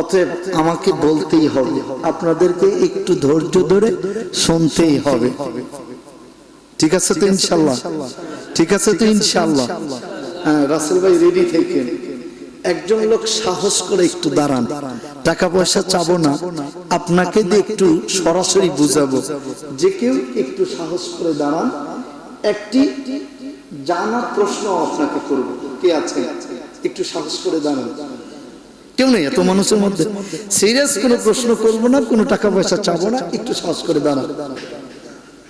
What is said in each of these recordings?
অতএব আমাকে বলতেই হবে, আপনাদেরকে একটু ধৈর্য ধরে শুনতেই হবে। ঠিক আছে তো ইনশাল্লাহ ঠিক আছে তো ইনশাল্লাহ হ্যাঁ রাসেল ভাই রেডি থেকে। একজন লোক সাহস করে একটু দাঁড়ান। টাকা পয়সা চাবো না। আপনাকে দিয়ে একটু সরাসরি বুঝাবো। যে কেউ একটু সাহস করে দাঁড়ান। একটি জানা প্রশ্ন আপনাকে করব। কে আছে একটু সাহস করে দাঁড়ান। কেউ নেই এত মানুষের মধ্যে। সিরিয়াস কোনো প্রশ্ন করব না কোনো টাকা পয়সা চাবো না একটু সাহস করে দাঁড়ান।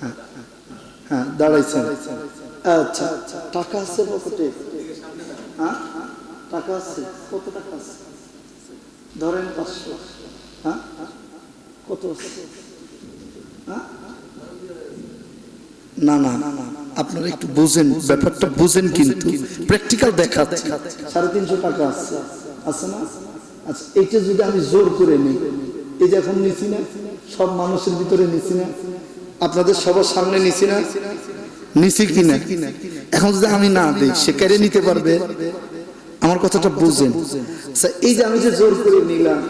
হ্যাঁ, হ্যাঁ দাঁড়াইছেন। আচ্ছা টাকা আছে পকেটে? হ্যাঁ টাকা আছে। কত টাকা আছে? ধরেন পাঁচশো। হ্যাঁ কত হ্যাঁ? না না আপনারা একটু বুঝেন ব্যাপারটা বুঝেন কিন্তু। প্র্যাকটিক্যাল দেখাচ্ছে। সাড়ে তিনশো টাকা আছে। আছে না? আচ্ছা এইটা যদি আমি জোর করে নিই, এই যে এখন নিছি না, সব মানুষের ভিতরে নিছি না, আপনাদের সবার সামনে নিছি না, নিছি কিনা এখন যদি আমি না দিই, সে কেড়ে নিতে পারবে? আমার কথাটা বুঝেন। আচ্ছা এই যে আমি যে জোর করে নিলাম,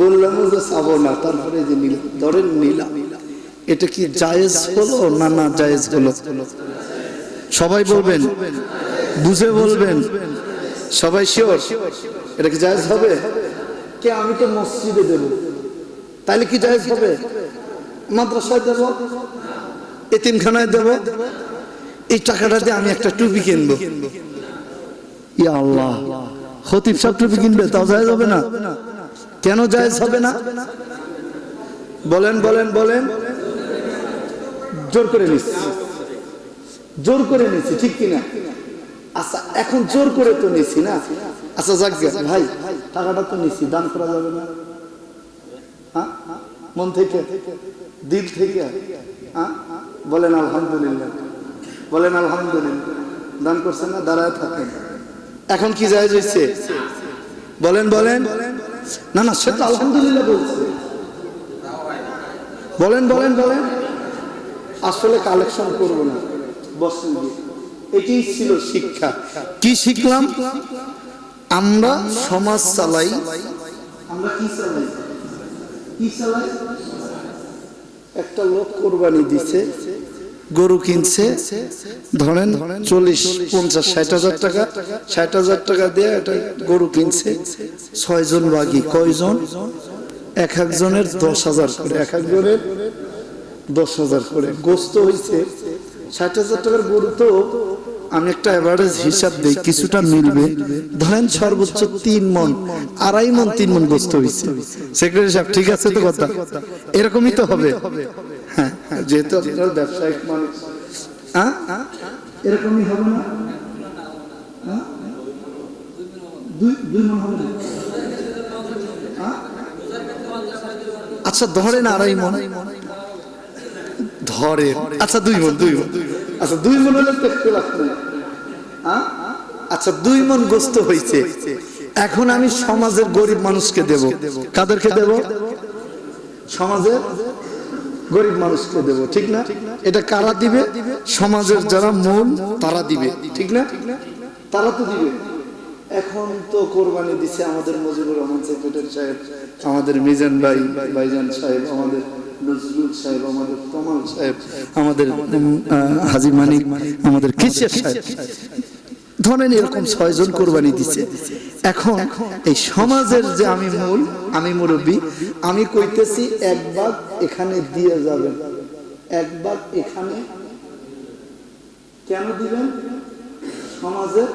বললাম যে চাবো না, তারপরে যে নিলাম, ধরেন নিলাম, এটা কি জায়েজ হলো না না জায়েজ হলো? সবাই বলবেন, বুঝে বলবেন। সবাই শিওর? এটা কি জায়েজ হবে? কে আমি তো মসজিদে দেব। তাহলে কি জায়েজ হবে? মাদ্রাসায় দেব। এতিমখানায় দেব? এই টাকাটা দিয়ে আমি একটা টুপি কিনবো। ইয়া আল্লাহ। খতিব সব টুপি কিনবে তাও জায়েজ হবে না? কেন জায়েজ হবে না? বলেন বলেন বলেন। জোর করে নিচ্ছি। জোর করে নিচ্ছি ঠিক কিনা? আচ্ছা এখন জোর করে তো নিছি না। আচ্ছা যাক ভাই, টাকাটা তো নিছি, দান করা যাবে না। হ্যাঁ? মন থেকে, দিল থেকে। হ্যাঁ? বলেন আলহামদুলিল্লাহ। বলেন আলহামদুলিল্লাহ। দান করছেন না, দাঁড়ায় থাকেন। এখন কি যায় হয়েছে? বলেন বলেন। না না, সে তো আলহামদুলিল্লাহ বলছে। বলেন বলেন বলেন। আসলে কালেকশন করব না। বসেন গিয়ে। এটাই ছিল শিক্ষা। কি শিখলাম? আমরা সমাজ চালাই। আমরা কি চালাই? কি চালাই? একটা লোক কোরবানি দিছে গরু কিনছে ধরেন চল্লিশ পঞ্চাশ ষাট হাজার টাকা ষাট হাজার টাকা দিয়ে একটা গরু কিনছে ছয়জন বাগি কয়জন? এক একজনের দশ হাজার করে এক একজনের দশ হাজার করে। গোস্ত হয়েছে ষাট হাজার টাকার গরু তো আমি একটা অ্যাভারেজ হিসাব দিই কিছুটা মিলবে। ধরেন সর্বোচ্চ তিন মন আড়াই মন তিন মন গোস্ত হয়েছে সেক্রেটারি সাহেব ঠিক আছে তো কথা? এরকমই তো হবে। হ্যাঁ হ্যাঁ, যেহেতু আপনার ব্যবসায়িক মানুষ এরকমই হবে না? আচ্ছা ধরেন আড়াই মন ধরে। আচ্ছা দুই মন দুই মন আচ্ছা দুই মন তো একটু হ্যাঁ? আচ্ছা দুই মন গোস্ত হয়েছে এখন আমি সমাজের গরিব মানুষকে দেব। কাদেরকে দেব? সমাজের গরিব মানুষকে দেব, ঠিক না? এটা কারা দিবে? সমাজের যারা মূল তারা দিবে, ঠিক না? তারা তো দিবে। এখন তো কোরবানি দিছে আমাদের মজিবুর রহমান সেক্রেটারি সাহেব, আমাদের মিজান ভাই, ভাইজান সাহেব, আমাদের নজরুল সাহেব আমাদের সাহেব হাজি মানিক আমাদের কিসের সাহেব। ধরেন এরকম ছয়জন কোরবানি দিছে। এখন এই সমাজের যে আমি মূল আমি মুরব্বী আমি কইতেছি এক ভাগ এখানে দিয়ে যাবেন। এক ভাগ এখানে কেন দিবেন? সমাজের?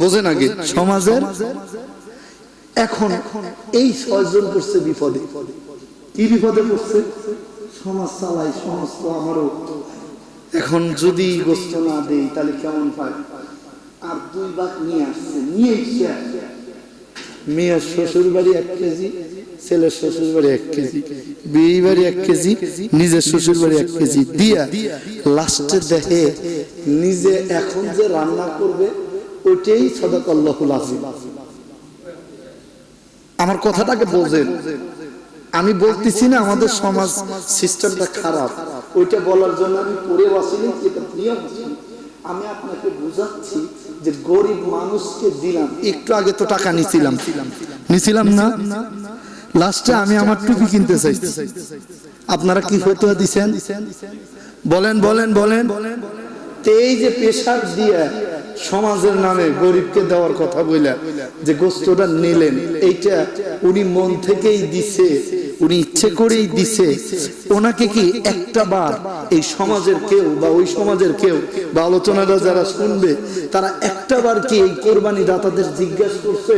বোঝেন আগে সমাজের? এখন এই ছয়জন পড়ছে বিপদে। কি বিপদে পড়ছে? সমাজ চালাই, সমাজ তো আমারও। এখন যদি গোস্ত না দেই, তাহলে কেমন পায় আর দুই ভাগ নিয়ে আসছে, নিয়ে এসে মেয়ের শ্বশুর বাড়ি এক কেজি, ছেলের শ্বশুর বাড়ি এক কেজি বিয়ে বাড়ি এক কেজি, নিজের শ্বশুর বাড়ি এক কেজি। দিয়া লাস্টে দেখে নিজে এখন যে রান্না করবে, ওইটাই সদক আল্লাহুল আজিম আমার কথাটাকে বোঝেন। আমি বলতেছি না আমাদের সমাজ সিস্টেমটা খারাপ। ওইটা বলার জন্য আমি পড়ে বসিনি এটা আমি আপনাকে বুঝাচ্ছি যে গরিব মানুষকে দিলাম। একটু আগে তো টাকা নিছিলাম। নিছিলাম। না? লাস্টে আমি আমার টুপি কিনতে চাইছি। আপনারা কি ফতোয়া দিছেন? বলেন। বলেন বলেন। তো এই যে পেশার দিয়ে সমাজের নামে গরিবকে দেওয়ার কথা বইলা যে গোস্তটা নিলেন, এইটা উনি মন থেকেই দিছে, উনি ইচ্ছে করেই দিছে। ওনাকে কি একটা বার এই সমাজের কেউ বা ওই সমাজের কেউ বা আলোচনাটা যারা শুনবে, তারা একটা বার কি এই কোরবানি দাতাদের জিজ্ঞাসা করছে,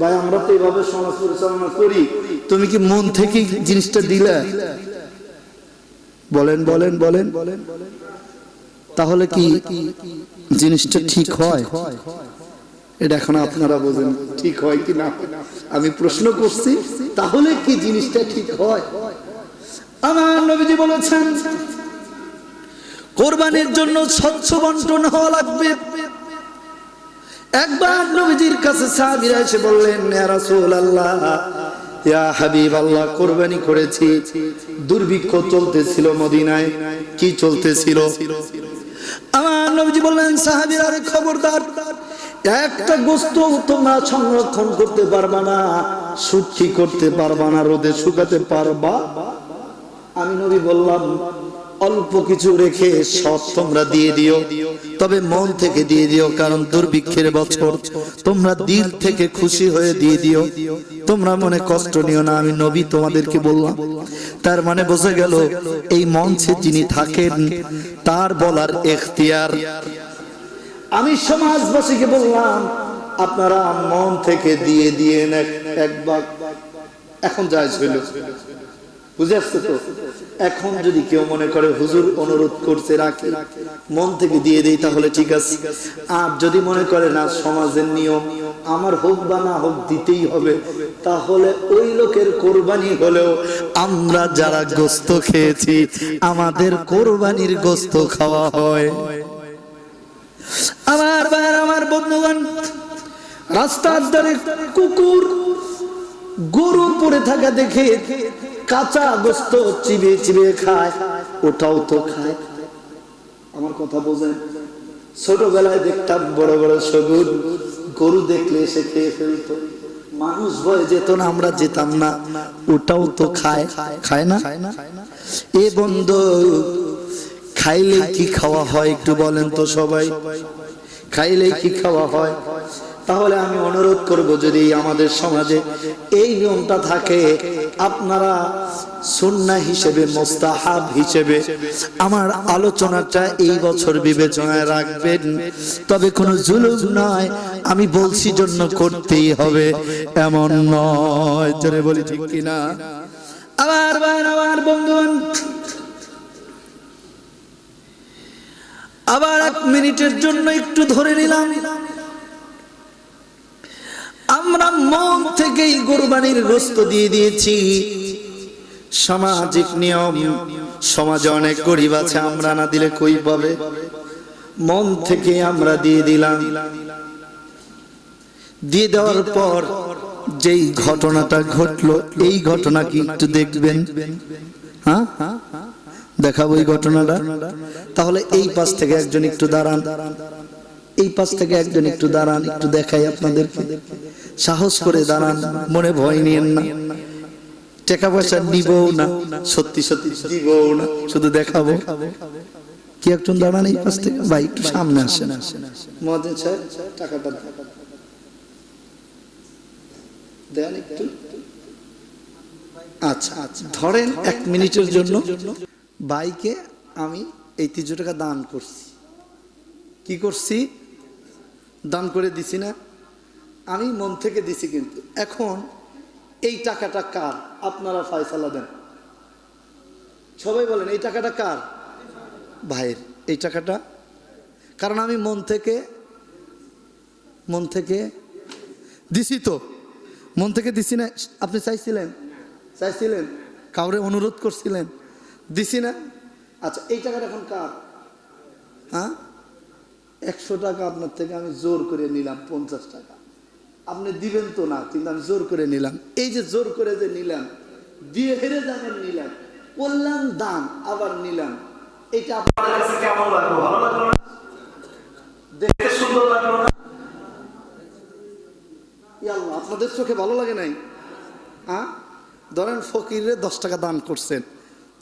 ভাই, আমরা তো এইভাবে সমাজ পরিচালনা করি, তুমি কি মন থেকেই জিনিসটা দিলে? বলেন বলেন বলেন বলেন বলেন। তাহলে কি জিনিসটা ঠিক হয়? এটা এখন আপনারা বোঝেন ঠিক হয় কি না। আমি প্রশ্ন করছি, তাহলে কি জিনিসটা ঠিক হয়? আমার নবীজি বলেছেন, কোরবানির জন্য স্বচ্ছ বন্টন হওয়া লাগবে। একবার নবীজির কাছে সাহাবীরা এসে বললেন, ইয়া রাসূলুল্লাহ, ইয়া হাবিব আল্লাহ কোরবানি করেছি। দুর্ভিক্ষ চলতেছিল মদিনায়। কি চলতেছিল? আমার নবীজি বললেন, সাহাবীরা, আরে খবরদার, একটা বস্তু তোমরা সংরক্ষণ করতে পারবে না শুদ্ধি করতে পারবা না, রোদে শুকাতে পারবা। আমি নবী বললাম অল্প কিছু রেখে সব তোমরা দিয়ে দিও। তবে মন থেকে দিয়ে দিও, কারণ দুর্ভিক্ষের বছর তোমরা দিল থেকে খুশি হয়ে দিয়ে দিও। তোমরা মনে কষ্ট নিও না, আমি নবী তোমাদেরকে বললাম। তার মানে বোঝা গেল, এই মঞ্চে যিনি থাকেন, তার বলার এখতিয়ার। আমি সমাজবাসীকে বললাম, আপনারা মন থেকে দিয়ে দিয়ে একবার এখন যায় হইল বুঝে আসছে তো? এখন যদি কেউ মনে করে হুজুর অনুরোধ করছে, রাখি, মন থেকে দিয়ে দেই তাহলে ঠিক আছে। আর যদি মনে করে, না, সমাজের নিয়ম, আমার হোক বা না হোক দিতেই হবে, তাহলে ওই লোকের কোরবানি হলেও আমরা যারা গোস্ত খেয়েছি, আমাদের কোরবানির গোস্ত খাওয়া হয়। আমার আমার বন্ধুগণ, রাস্তার ধারে কুকুর গরু পড়ে থাকা দেখে কাঁচা গোস্ত চিবে চিবে খায়, ওটাও তো খায়। আমার কথা বোঝেন? ছোটবেলায় দেখতাম বড় বড় সগুর গরু দেখলে এসে খেয়ে ফেলতো। মানুষ ভয়ে যেত না, আমরা যেতাম না, ওটাও তো খায়। খায় না? এ বন্ধু খাইলে কি খাওয়া হয় একটু বলেন তো সবাই। খাইলে কি খাওয়া হয়? তাহলে আমি অনুরোধ করব, যদি আমাদের সমাজে এই নিয়মটা থাকে, আপনারা সুন্না হিসেবে, মোস্তাহাব হিসেবে আমার আলোচনাটা এই বছর বিবেচনায় রাখবেন। তবে কোনো জুলুম নয়, আমি বলছি জন্য করতেই হবে, এমন নয়। জোরে বলি ঠিক কিনা? আবার বার আমার বন্ধু আবার এক মিনিটের জন্য একটু ধরে নিলাম। আমরা মন থেকেই কোরবানির গোস্ত দিয়ে দিয়েছি। সামাজিক নিয়ম, সমাজে অনেক গরিব আছে, আমরা না দিলে কই পাবে? মন থেকে আমরা দিয়ে দিলাম। দিয়ে দেওয়ার পর যেই ঘটনাটা ঘটলো, এই ঘটনা কি একটু দেখবেন? হ্যাঁ? দেখাবো এই ঘটনাটা। তাহলে এই পাশ থেকে একজন একটু দাঁড়ান। এই পাশ থেকে একজন একটু দাঁড়ান, একটু দেখাই আপনাদেরকে। সাহস করে দাঁড়ান, মনে ভয় নিয়েন না। টাকা পয়সা নিবও না, সত্যি সত্যি দিবও না, শুধু দেখাবো। কি একজন দাঁড়ান এই পাশ থেকে? ভাই, একটু সামনে আসেন। মহাজন সাহেব টাকাটা দেন। একটু। আচ্ছা আচ্ছা। ধরেন এক মিনিটের জন্য বাইকে আমি এই তিনশো টাকা দান করছি। কি করছি? দান করে দিছি না? আমি মন থেকে দিছি কিন্তু। এখন এই টাকাটা কার? আপনারা ফয়সালা দেন। সবাই বলেন, এই টাকাটা কার? ভাইয়ের। এই টাকাটা? কারণ আমি মন থেকে মন থেকে দিছি তো। মন থেকে দিছি না। আপনি চাইছিলেন? চাইছিলেন? কাউরে অনুরোধ করছিলেন? দিছি না? আচ্ছা এই টাকাটা এখন কার? হ্যাঁ? একশো টাকা আপনার থেকে আমি জোর করে নিলাম, পঞ্চাশ টাকা। আপনি দিবেন তো না কিন্তু আমি জোর করে নিলাম। এই যে জোর করে যে নিলাম দিয়ে হেরে যাবেন নিলাম করলাম দান আবার নিলাম। এটা আপনার কাছে কেমন লাগল? ভালো লাগল না? দেখতে সুন্দর লাগল না? আপনাদের চোখে ভালো লাগে নাই? হ্যাঁ? ধরেন ফকিরে দশ টাকা দান করছেন।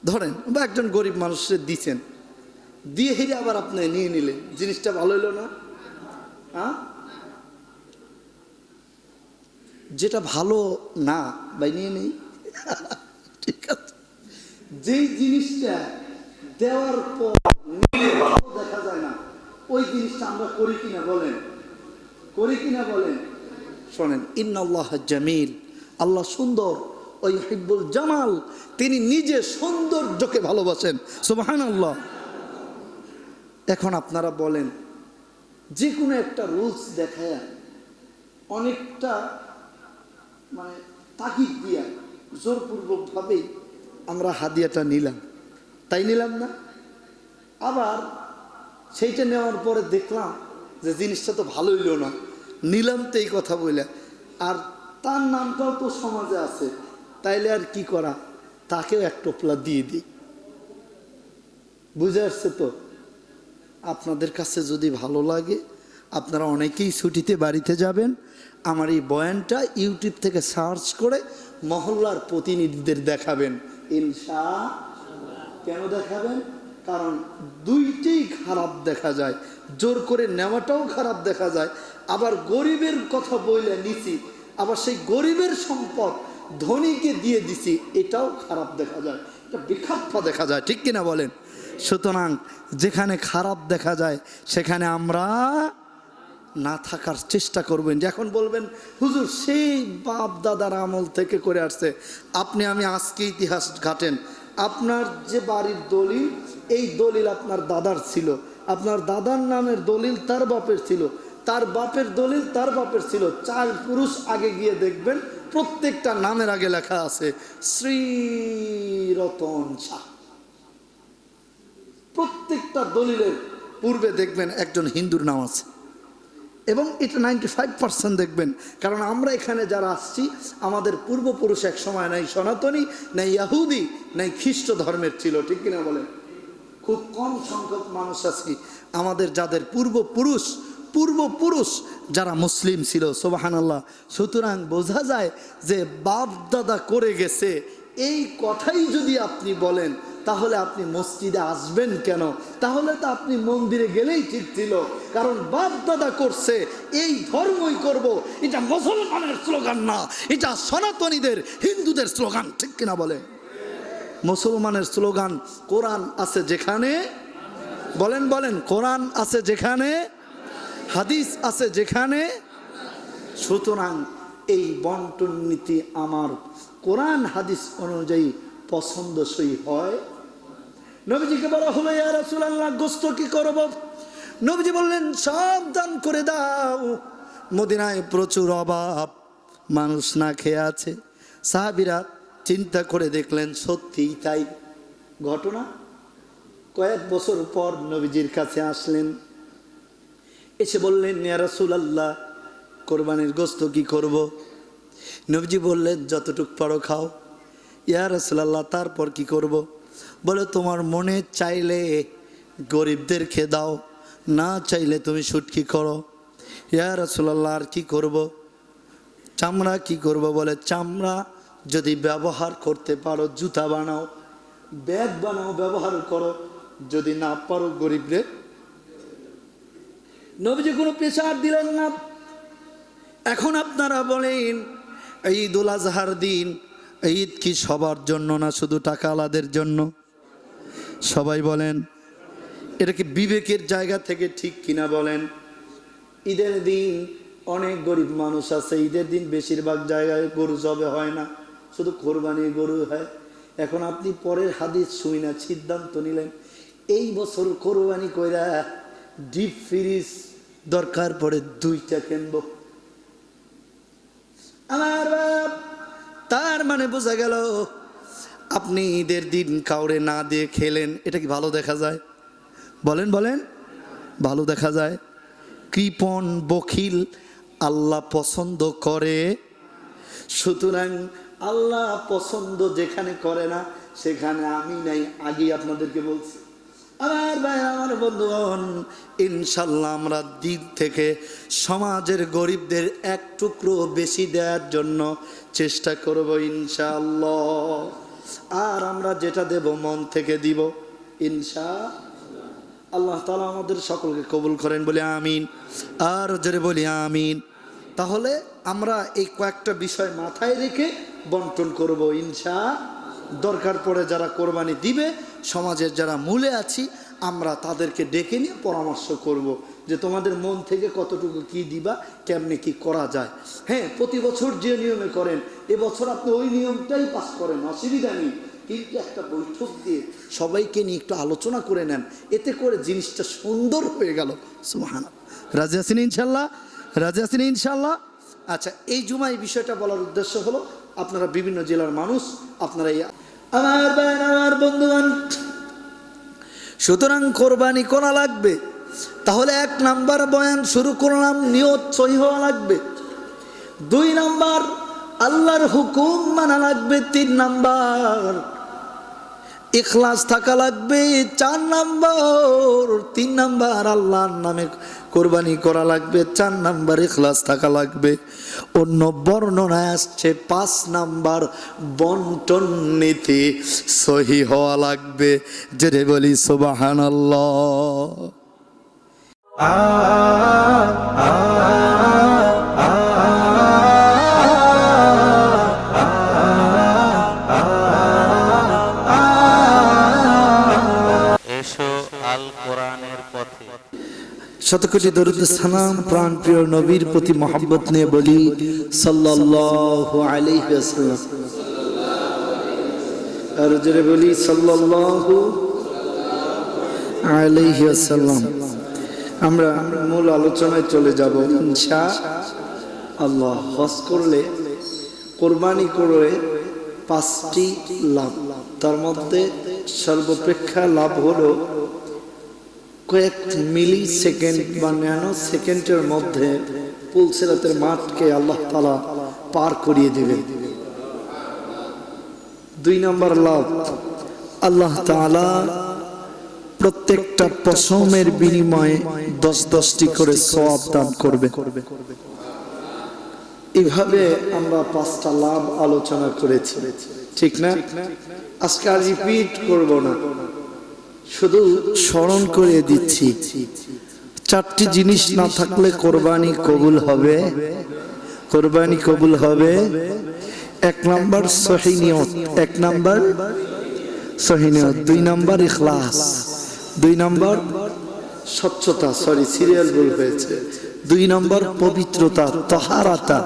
ধরেন বা একজন গরিব মানুষের দিচ্ছেন দিয়ে হেরে আবার আপনি নিয়ে নিলেন। জিনিসটা ভালো হলো না? হ্যাঁ? যেটা ভালো না ভাই নিয়ে নেই। ঠিক আছে। যেই জিনিসটা দেওয়ার পর নিলে ভালো দেখা যায় না, ওই জিনিসটা আমরা করি কিনা বলেন। করি কিনা বলেন। শোনেন, ইন্নাল্লাহ জামিল, আল্লাহ সুন্দর, ওই হিব্বুল জামাল, তিনি নিজে সৌন্দর্যকে ভালোবাসেন। সুবাহান আল্লাহ এখন আপনারা বলেন, যে কোনো একটা রুলস দেখায় অনেকটা মানে তাগিদ দিয়া, জোরপূর্বকভাবেই আমরা হাদিয়াটা নিলাম। তাই নিলাম না? আবার সেইটা নেওয়ার পরে দেখলাম যে জিনিসটা তো ভালো হইল না। নিলাম তো এই কথা বলে আর তার নামটাও তো সমাজে আছে। তাইলে আর কি করা? তাকেও এক টোপলা দিয়ে দিই। বুঝে আসছে তো? আপনাদের কাছে যদি ভালো লাগে, আপনারা অনেকেই ছুটিতে বাড়িতে যাবেন। আমার এই বয়ানটা ইউটিউব থেকে সার্চ করে মহল্লার প্রতিনিধিদের দেখাবেন। ইনশা কেন দেখাবেন? কারণ দুইটাই খারাপ দেখা যায়। জোর করে নেওয়াটাও খারাপ দেখা যায়। আবার গরিবের কথা বইলে নিছি, আবার সেই গরিবের সম্পদ ধনীকে দিয়ে দিছি, এটাও খারাপ দেখা যায়। এটা বিখাপ্পা দেখা যায়, ঠিক কিনা বলেন? সুতরাং যেখানে খারাপ দেখা যায়, সেখানে আমরা না থাকার চেষ্টা করবেন যে এখন বলবেন, হুজুর, সেই বাপ দাদার আমল থেকে করে আসছে। আপনি, আমি আজকে ইতিহাস ঘাটেন। আপনার যে বাড়ির দলিল, এই দলিল আপনার দাদার ছিল। আপনার দাদার নামের দলিল তার বাপের ছিল। তার বাপের দলিল তার বাপের ছিল। চার পুরুষ আগে গিয়ে দেখবেন, প্রত্যেকটা নামের আগে লেখা আছে শ্রী রতন শাহ। প্রত্যেকটা দলিলের পূর্বে দেখবেন একজন হিন্দুর নাম আছে। এবং এটা নাইনটি ফাইভ পার্সেন্ট দেখবেন। কারণ আমরা এখানে যারা আসছি, আমাদের পূর্বপুরুষ এক সময় নাই সনাতনী, নাই ইয়াহুদি, নাই খ্রিস্ট ধর্মের ছিল, ঠিক কিনা বলেন? খুব কম সংখ্যক মানুষ আছি আমাদের যাদের পূর্বপুরুষ পূর্বপুরুষ যারা মুসলিম ছিল সোবাহান আল্লাহ সুতরাং বোঝা যায় যে বাপ দাদা করে গেছে এই কথাই যদি আপনি বলেন, তাহলে আপনি মসজিদে আসবেন কেন? তাহলে তো আপনি মন্দিরে গেলেই ঠিক ছিল। কারণ বাপ দাদা করছে, এই ধর্মই করব। এটা মুসলমানের স্লোগান না, এটা সনাতনীদের, হিন্দুদের স্লোগান, ঠিক কিনা বলে? মুসলমানের স্লোগান কোরআন আছে যেখানে, বলেন বলেন, কোরআন আছে যেখানে, হাদিস আছে যেখানে। সুতরাং এই বন্টন নীতি আমার কোরআন হাদিস অনুযায়ী পছন্দসই হয়? নবীজিকে বলা হলো, ইয়া রাসূলুল্লাহ, গোস্ত কি করব? নবীজি বললেন সব দান করে দাও। মদিনায় প্রচুর অভাব। মানুষ না খেয়ে আছে। সাহাবিরা চিন্তা করে দেখলেন, সত্যিই তাই। ঘটনা? কয়েক বছর পর নবীজির কাছে আসলেন। এসে বললেন, ইয়া রাসূলুল্লাহ, কোরবানির গোস্ত কি করব? নবীজি বললেন, যতটুক পারো খাও। ইয়া রাসূলুল্লাহ, তারপর কি করব? বলে, তোমার মনে চাইলে গরিবদেরকে দাও, না চাইলে তুমি সুটকি করো। ইয়া রাসূলুল্লাহ, আর কি করব? চামড়া কি করব? বলে, চামড়া যদি ব্যবহার করতে পারো, জুতা বানাও, ব্যাগ বানাও, ব্যবহার করো, যদি না পারো গরিবদের নবীজি কোনো প্রেশার দিলেন না। এখন আপনারা বলেন ঈদ উল আজহার দিন, ঈদ কি সবার জন্য না শুধু টাকা আলাদের জন্য? সবাই বলেন, এটা কি বিবেকের জায়গা থেকে ঠিক কিনা বলেন? ঈদের দিন অনেক গরিব মানুষ আছে, ঈদের দিন বেশিরভাগ জায়গায় গরু জবে হয় না, শুধু কোরবানি গরু হয়। এখন আপনি পরের হাদিস শুই না, সিদ্ধান্ত নিলেন, এই বছর কোরবানি কইরা ডিপ ফ্রিজ দরকার পড়ে দুইটা কিনবো। আমার বাপ, তার মানে বোঝা গেল আপনি ঈদের দিন কাউরে না দিয়ে খেলেন, এটা কি ভালো দেখা যায়? বলেন বলেন। ভালো দেখা যায়। কৃপণ, বখিল, আল্লাহ পছন্দ করে। সুতরাং আল্লাহ পছন্দ যেখানে করে না, সেখানে আমি নাই আগে আপনাদেরকে বলছি। আমার ভাই আমার বন্ধুগণ, ইনশাল্লাহ আমরা দিক থেকে সমাজের গরিবদের এক টুকরো বেশি দেওয়ার জন্য চেষ্টা করব ইনশাল্লাহ আর আমরা যেটা দেব মন থেকে দিব ইনশা আল্লাহ তালা আমাদের সকলকে কবুল করেন বলে আমিন। আর জোরে বলি আমিন। তাহলে আমরা এই কয়েকটা বিষয় মাথায় রেখে বন্টন করব ইনশা দরকার পড়ে যারা কোরবানি দিবে, সমাজের যারা মূলে আছি, আমরা তাদেরকে ডেকে নিয়ে পরামর্শ করব যে তোমাদের মন থেকে কতটুকু কি দিবা, কেমনে কি করা যায়। হ্যাঁ প্রতি বছর যে নিয়মে করেন এবছর আপনি ওই নিয়মটাই পাস করেন, অসুবিধা নেই। কিন্তু একটা বৈঠক দিয়ে সবাইকে নিয়ে একটু আলোচনা করে নেন, এতে করে জিনিসটা সুন্দর হয়ে গেল। সুহান রাজি ইনশাল্লাহ? রাজি আছেন ইনশাল্লাহ? আচ্ছা এই জুমায় বিষয়টা বলার উদ্দেশ্য হলো আপনারা বিভিন্ন জেলার মানুষ, আপনারা আমার বান আমার বন্ধুবান সুতরাং কোরবানি করা লাগবে। তাহলে এক নাম্বার বয়ান শুরু করলাম, নিয়ত সহি হওয়া লাগবে। দুই নাম্বার, আল্লাহর হুকুম মানা লাগবে। তিন নাম্বার ইখলাস থাকা লাগবে, চার নাম্বার, তিন নাম্বার আল্লাহর নামে কোরবানি করা লাগবে, চার নাম্বার ইখলাস থাকা লাগবে। অন্য বর্ণনায় আসছে, পাঁচ নাম্বার বন্টন নীতি সহি হওয়া লাগবে। যেটা বলি সুবাহান এসো শতকোটি দরুদ সালাম প্রাণ প্রিয় নবীর প্রতি মহব্বত নিয়ে বলি, সাল্লাল্লাহু আলাইহি ওয়াসাল্লাম। আর জোরে বলি, সাল্লাল্লাহু আলাইহি ওয়াসাল্লাম। আমরা মূল আলোচনায় চলে যাব, ইনশা আল্লাহ। হজ করলে, কোরবানি করে পাঁচটি লাভ। তার মধ্যে সর্বপ্রেক্ষা লাভ হলো কয়েক মিলি সেকেন্ড বা ন্যানো সেকেন্ডের মধ্যে পুলসেরাতের মাঠকে আল্লাহ তালা পার করিয়ে দেবে দুই নম্বর লাভ, আল্লাহ তালা প্রত্যেকটা পশমের বিনিময়ে দশ দশটি করে সব দান করবে এইভাবে আমরা পাঁচটা লাভ আলোচনা করেছি। ঠিক না? আজকে আর রিপিট করব না। শুধু স্মরণ করে দিচ্ছি, চারটি জিনিস না থাকলে কোরবানি কবুল হবে? কোরবানি কবুল হবে? এক নাম্বার সহিনিয়ত এক নাম্বার সহিনিয়ত দুই নাম্বার ইখলাস, দুই নাম্বার স্বচ্ছতা, সরি সিরিয়াল ভুল হয়েছে, দুই নম্বর পবিত্রতা, তহারাতা,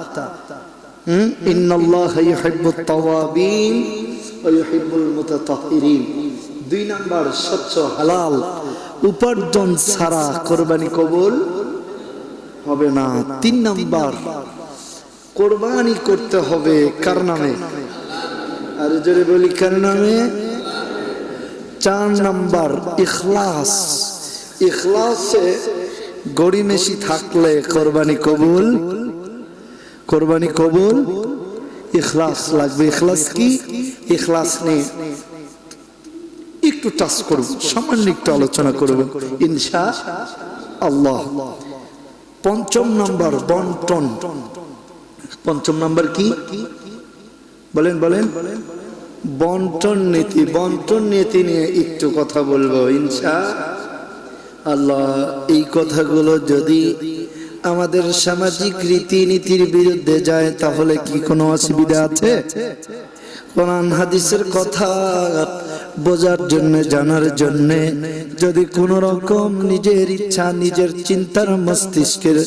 হুম? ইন্নাল্লাহ ইউহিব্বুত তাওয়াবিন ওয়া ইউহিব্বুল মুতাতাহহিরিন দুই নাম্বার স্বচ্ছ হালাল উপার্জন ছাড়া কোরবানি কবুল হবে না। তিন নাম্বার, কোরবানি করতে হবে কার নামে? আর জোরে বলি, কার নামে? চার নাম্বার, ইখলাস। ইখলাসে গড়িমেশি থাকলে কোরবানি কবুল কোরবানি কবুল, ইখলাস লাগবে। ইখলাস কি? ইখলাস নিয়ে একটু টাচ করব সামান্য একটু আলোচনা করব ইনশা আল্লাহ। পঞ্চম নাম্বার, বন্টন। পঞ্চম নাম্বার কি? বলেন বলেন। বন্টন নীতি বন্টন নীতি নিয়ে একটু কথা বলব, ইনশা আল্লাহ। এই কথাগুলো যদি আমাদের সামাজিক রীতিনীতির বিরুদ্ধে যায়, তাহলে কি কোনো অসুবিধা আছে? কোরআন, হাদিসের কথা বোঝার জন্য, জানার জন্য। যদি কোন রকম নিজের ইচ্ছা, নিজের চিন্তার মস্তিষ্কের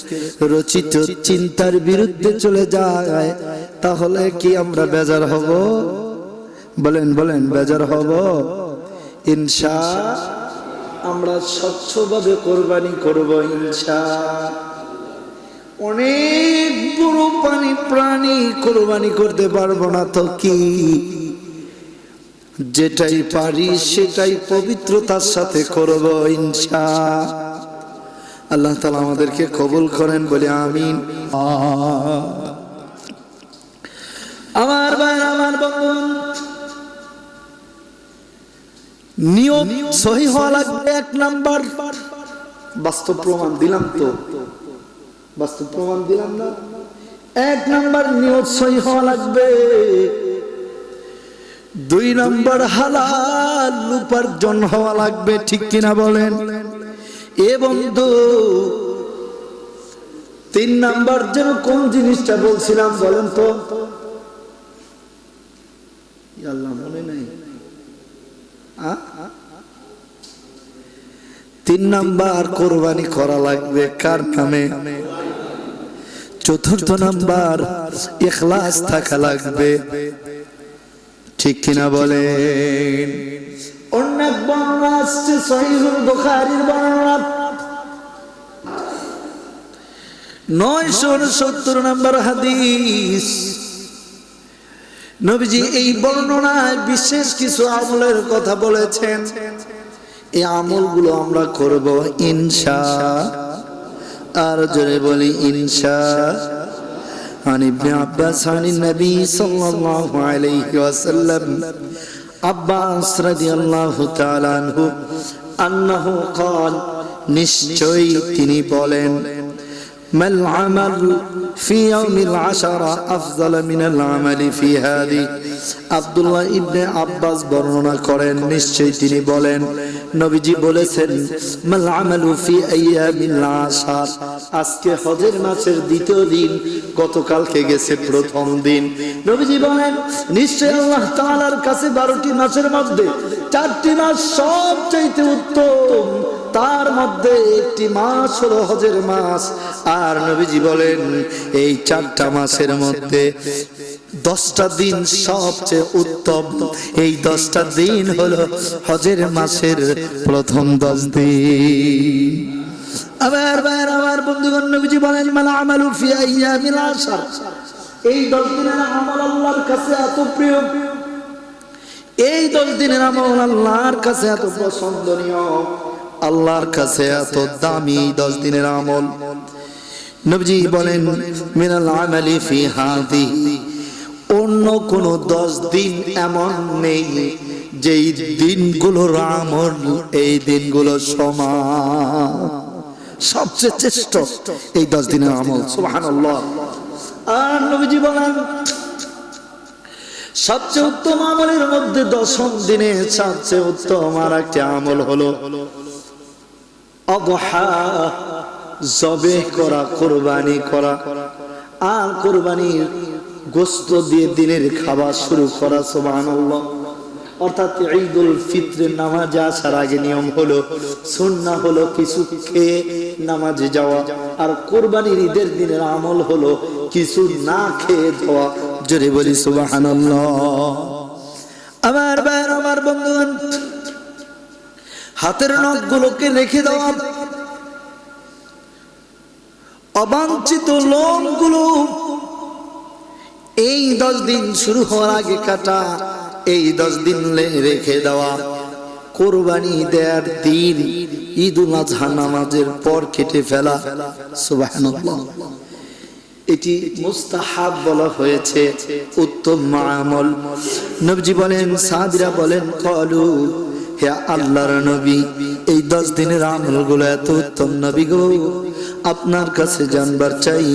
রচিত চিন্তার বিরুদ্ধে চলে যায়, তাহলে কি আমরা বেজার হব? বলেন বলেন, বেজার হব। ইনশা, আমরা স্বচ্ছভাবে কোরবানি করব, ইনশা। অনেক বড় পানি প্রাণী কোরবানি করতে পারব না তো কি? যেটাই পারি সেটাই পবিত্রতার সাথে করব, ইনশা। আল্লাহ তালা আমাদেরকে কবুল করেন, বলে আমিন। আমার ভাই, আমার বন্ধু নিয়ম সহি হওয়া লাগবে এক নাম্বার। বাস্তব প্রমাণ দিলাম তো। বাস্তব প্রমাণ দিলাম না। এক নাম্বার নিয়ম সহি হওয়া লাগবে। দুই নাম্বার হালাল উপার্জন হওয়া লাগবে, ঠিক কিনা বলেন? এ বন্ধু, তিন নাম্বার যেন কোন জিনিসটা বলছিলাম বলেন তো? মনে নাই। তিন নাম্বার কোরবানি করা লাগবে, কার নামে? চতুর্থ নাম্বার ইখলাস থাকা লাগবে। ঠিক কিনা বলেন। অন্য বর্ণনা আসছে বর্ণনা। নয়শো সত্তর নম্বর হাদিস। নবীজি এই বর্ণনায় বিশেষ কিছু আমলের কথা বলেছেন। এই আমলগুলো আমরা করব ইনশা। আর জোরে বলি ইনশা। عن ابن عباس عن النبي صلى الله عليه وسلم عباس رضي الله تعالى عنه أنه قال نشجي تني بولين মাল আমাল في يوم العشرة أفضل من العمل في هذه আব্দুল্লাহ ইবনে আব্বাস বর্ণনা করেন নিশ্চয়ই তিনি বলেন নবীজি বলেছেন মাল আমালু ফি আইয়ামিল আশার আজকে হজের মাসের দ্বিতীয় দিন গতকালকে গেছে প্রথম দিন নবীজি বলেন নিশ্চয়ই আল্লাহ তাআলার কাছে 12টি মাসের মধ্যে চারটি মাস সবচেয়ে উত্তম তার মধ্যে একটি মাস হলো হজের মাস। আর নবীজি বলেন, এই চারটা মাসের মধ্যে দশটা দিন সবচেয়ে উত্তম। এই দশটা দিন হলো হজের মাসের প্রথম দশ দিন। আবার আবার আমার বন্ধুগণ, নবীজি বলেন, মালা আমালু ফি আইয়ামিল আশার। এই দশ দিনের আমল আল্লাহর কাছে এত প্রিয়। এই দশ দিনের আমল আল্লাহর কাছে এত পছন্দনীয়। আল্লাহর কাছে এত দামি দশ দিনের আমল। নবজি বলেন, মিনাল আমালি ফি হাদি। অন্য কোন দশ দিন এমন নেই, যেই দিনগুলোর আমল এই দিনগুলো সমান। সবচেয়ে শ্রেষ্ঠ এই দশ দিনের আমল, সুবহানাল্লাহ। আর নবীজি বলেন, সবচেয়ে উত্তম আমলের মধ্যে দশম দিনে সবচেয়ে উত্তম আর একটি আমল হলো অবহা জবে করা, কোরবানি করা। আর কোরবানির গোস্ত দিয়ে দিনের খাবার শুরু করা, সুবহানাল্লাহ। অর্থাৎ ঈদুল ফিত্রের নামাজে আসার আগে নিয়ম হলো সুন্না হলো কিছু খেয়ে নামাজে যাওয়া। আর কোরবানির ঈদের দিনের আমল হলো, কিছু না খেয়ে যাওয়া জোরে বলি, সুবহানাল্লাহ। আমার ভাইয়ের, আমার বন্ধুগণ হাতের নখগুলোকে রেখে দেওয়া। অবাঞ্ছিত লোমগুলো। এই দশ দিন শুরু হওয়ার আগে কাটা এই দশ দিন রেখে দেওয়া। কোরবানি দেওয়ার দিন ঈদ উল আজহা নামাজের পর কেটে ফেলা। সুবহানাল্লাহ। এটি মুস্তাহাব বলা হয়েছে উত্তম আমল। নবজি বলেন সাহাবীরা বলেন কলু হে আল্লাহর নবী, এই দশ দিনের আমলগুলো এত উত্তম নবী গো। আপনার কাছে জানবার চাই,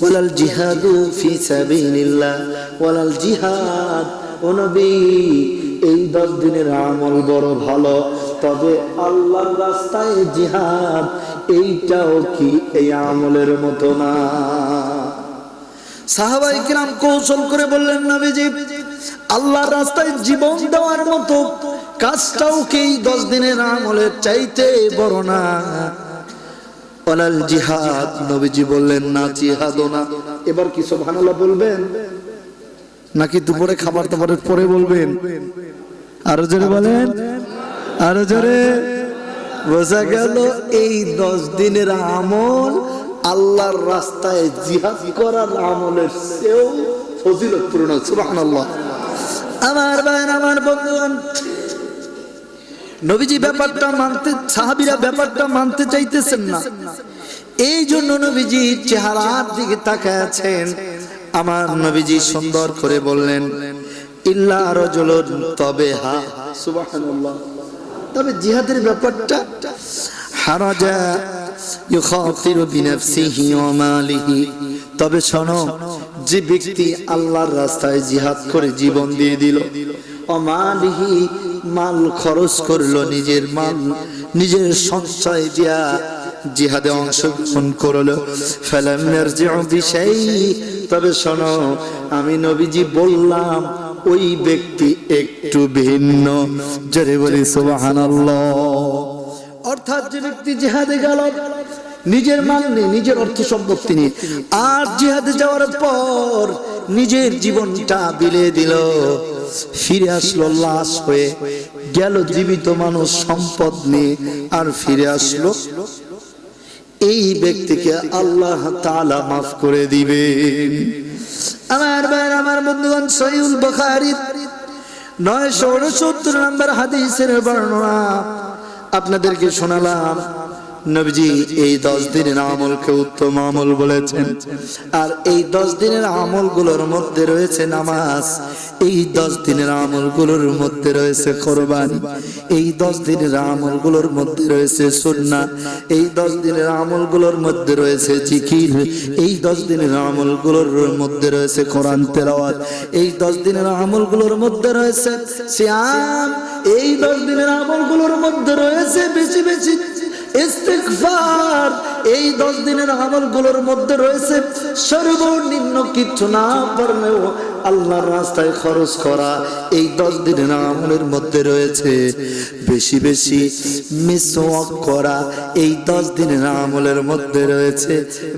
ওয়ালাল জিহাদু ফি সাবিলিল্লাহ, ওয়ালাল জিহাদ। ও নবী, এই দশ দিনের আমল বড় ভালো, তবে আল্লাহর রাস্তায় জিহাদ, এইটাও কি এই আমলের মতো না? সাহাবাই কিরাম কৌশল করে বললেন, নবীজি আল্লাহর রাস্তায় জীবন দেওয়ার মতো কাজটাও কি দশ দিনের আমলের চাইতে বড় না? অলাল জিহাদ, নবীজি বললেন, না না। এবার কি সুবহানাল্লাহ বলবেন? নাকি দুপুরে খাবার দাবারের পরে বলবেন? আরও জোরে বলেন। আরও জোরে। বোঝা গেল এই দশ দিনের আমল আল্লাহর রাস্তায় জিহাদ করার আমলের সেও ফজিলতপূর্ণ, সুবহানাল্লাহ। আমার ভাই, আমার বন্ধুগণ। নবীজি ব্যাপারটা মানতে, সাহাবিরা ব্যাপারটা মানতে চাইতেছেন না। এই জন্য নবীজি চেহারার দিকে তাকায় আছেন। আমার নবীজি সুন্দর করে বললেন, ইল্লা রজুলুন তবে হা সুবহানাল্লাহ। তবে জিহাদের ব্যাপারটা, হারাজা ইউখাতিরু বিনাফসিহি ওয়া মালিহি। তবে শোনো যে ব্যক্তি আল্লাহর রাস্তায় জিহাদ করে জীবন দিয়ে দিল অমালিহি মাল খরচ করল নিজের মাল, নিজের সঞ্চয় দিয়া জিহাদে অংশগ্রহণ করল। ফালাম ইয়ারজিউ বিশাই তবে শোনো, আমি নবীজি বললাম, ওই ব্যক্তি একটু ভিন্ন। জোরে বলি, সুবহানাল্লাহ। অর্থাৎ যে ব্যক্তি জিহাদে গেল নিজের মাল নেই নিজের অর্থ সম্পত্তি নেই আর জিহাদে যাওয়ার পর নিজের জীবনটা বিলে দিল। ফিরে আসলো লাশ হয়ে, গেল জীবিত মানুষ সম্পদ নিয়ে, আর ফিরে আসলো এই ব্যক্তিকে আল্লাহ তাআলা মাফ করে দিবেন। আমার ভাই, আমার বন্ধুগণ, সহিউল বুখারী নয়শো উনসত্তর নম্বর হাদিসের বর্ণনা আপনাদেরকে শোনালাম। নবজি এই দশ দিনের আমলকে উত্তম আমল বলেছেন। আর এই দশ দিনের আমলগুলোর মধ্যে রয়েছে নামাজ। এই দশ দিনের আমলগুলোর মধ্যে রয়েছে কোরবানি। এই দশ দিনের আমলগুলোর মধ্যে রয়েছে সুন্না। এই দশ দিনের আমলগুলোর মধ্যে রয়েছে জিকির। এই দশ দিনের আমলগুলোর মধ্যে রয়েছে কোরআন তেলাওয়াত। এই দশ দিনের আমলগুলোর মধ্যে রয়েছে শ্যাম এই দশ দিনের আমলগুলোর মধ্যে রয়েছে বেশি বেশি ইস্তিগফার। এই দশ দিনের আমলগুলোর মধ্যে রয়েছে সর্বনিম্ন কিছু না পারলেও আল্লাহর রাস্তায় খরচ করা। এই দশ দিনের আমলের মধ্যে রয়েছে বেশি বেশি মিসওয়াক করা। এই দশ দিনের আমলের মধ্যে রয়েছে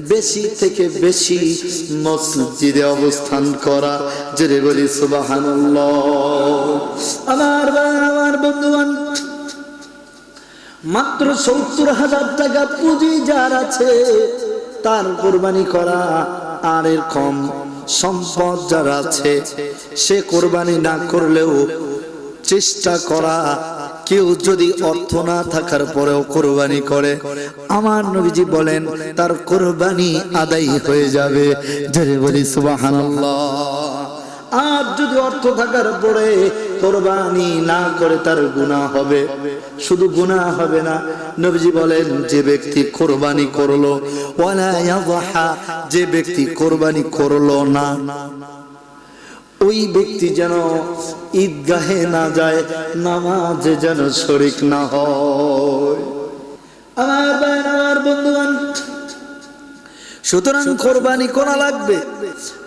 বেশি থেকে বেশি মসজিদে অবস্থান করা। জেরে বলি, সুবহানাল্লাহ। আমার আমার বন্ধুবান মাত্র সত্তর হাজার টাকা পুঁজি যার আছে, তার কোরবানি করা আর এর কম সম্পদ যার আছে। সে কোরবানি না করলেও চেষ্টা করা কেউ যদি অর্থ না থাকার পরেও কোরবানি করে। আমার নবীজি বলেন, তার কোরবানি আদায় হয়ে যাবে। জেরে বলি, সুবহানাল্লাহ। আর যদি অর্থ থাকার পরে কোরবানি না করে তার গুণা হবে, শুধু গুণা হবে না, নবীজি বলেন, যে ব্যক্তি কোরবানি করল যে ব্যক্তি কোরবানি করল না, ওই ব্যক্তি যেন ঈদগাহে না যায়, নামাজে যেন শরিক না হয়। আমার আমার বন্ধুবান সুতরাং কোরবানি করা লাগবে।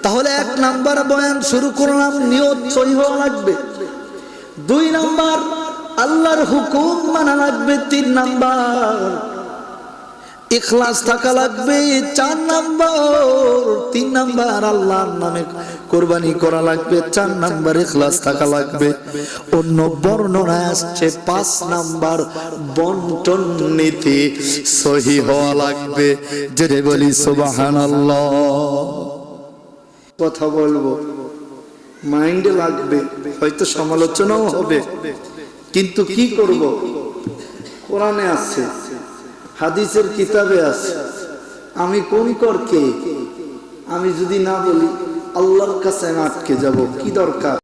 তাহলে এক নাম্বার বয়ান শুরু করলাম নিয়ত সহি হওয়া লাগবে। দুই নাম্বার আল্লাহর হুকুম মানা লাগবে তিন নাম্বার। ইখলাস থাকা লাগবে, চার নাম্বার, তিন নাম্বার আল্লাহর নামে কোরবানি করা লাগবে, চার নাম্বার ইখলাস থাকা লাগবে। অন্য বর্ণনা আসছে পাঁচ নাম্বার বন্টন নীতি সহি হওয়া লাগবে যেটা বলি সুবহানাল্লাহ। কথা বলব, মাইন্ডে লাগবে, হয়তো সমালোচনাও হবে, কিন্তু কি করব? কোরআনে আছে হাদিসের কিতাবে আছে, আমি কোন করকে? আমি যদি না বলি, আল্লাহর কাছে আটকে যাব, কি দরকার?